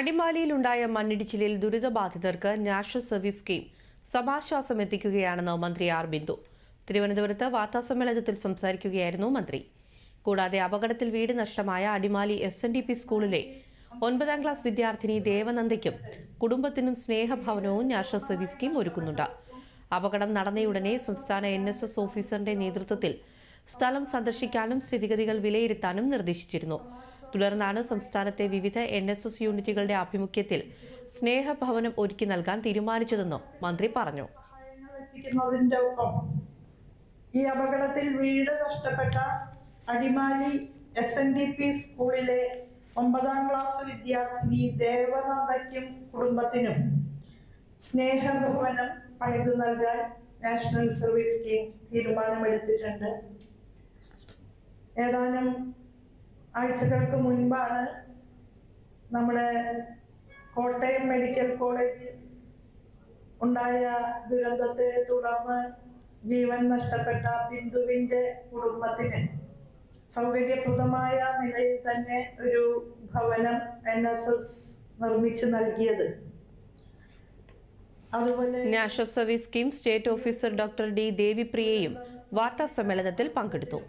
അടിമാലിയിലുണ്ടായ മണ്ണിടിച്ചിലിൽ ദുരിതബാധിതർക്ക് national service scheme സമാശ്വാസം എത്തിക്കുകയാണെന്ന് മന്ത്രി ആർ ബിന്ദു. തിരുവനന്തപുരത്ത് വാർത്താസമ്മേളനത്തിൽ സംസാരിക്കുകയായിരുന്നു മന്ത്രി. കൂടാതെ അപകടത്തിൽ വീട് നഷ്ടമായ Adimali S N D P സ്കൂളിലെ ഒൻപതാം ക്ലാസ് വിദ്യാർത്ഥിനി ദേവനന്ദയ്ക്കും കുടുംബത്തിനും സ്നേഹഭവനവും നാഷണൽ സർവീസ് സ്കീം ഒരുക്കുന്നുണ്ട്. അപകടം നടന്നയുടനെ സംസ്ഥാന എൻ എസ് എസ് ഓഫീസറിന്റെ നേതൃത്വത്തിൽ സ്ഥലം സന്ദർശിക്കാനും സ്ഥിതിഗതികൾ വിലയിരുത്താനും നിർദ്ദേശിച്ചിരുന്നു. തുടർന്നാണ് സംസ്ഥാനത്തെ വിവിധ എൻ എസ് എസ് യൂണിറ്റുകളുടെ ആഭിമുഖ്യത്തിൽ സ്നേഹഭവനം ഒരുക്കി നൽകാൻ തീരുമാനിച്ചതെന്നും മന്ത്രി പറഞ്ഞു. ഈ അപകടത്തിൽ വീട് നഷ്ടപ്പെട്ട Adimali S N D P സ്കൂളിലെ ഒമ്പതാം ക്ലാസ് വിദ്യാർത്ഥിനി ദേവനന്ദയ്ക്കും കുടുംബത്തിനും സ്നേഹഭവനം പണിതു നൽകാൻ നാഷണൽ സർവീസ് സ്കീം തീരുമാനമെടുത്തിട്ടുണ്ട്. ഏതാനും ആഴ്ചകൾക്ക് മുൻപാണ് നമ്മുടെ കോട്ടയം മെഡിക്കൽ കോളേജിൽ ഉണ്ടായ ദുരന്തത്തെ തുടർന്ന് ജീവൻ നഷ്ടപ്പെട്ട ബിന്ദുവിന്റെ കുടുംബത്തിന് സൗകര്യപ്രദമായ നിലയിൽ തന്നെ ഒരു ഭവനം എൻ എസ് എസ് നിർമ്മിച്ചു നൽകിയത്. National service scheme state officer doctor D ദേവിപ്രിയയും വാർത്താ സമ്മേളനത്തിൽ പങ്കെടുത്തു.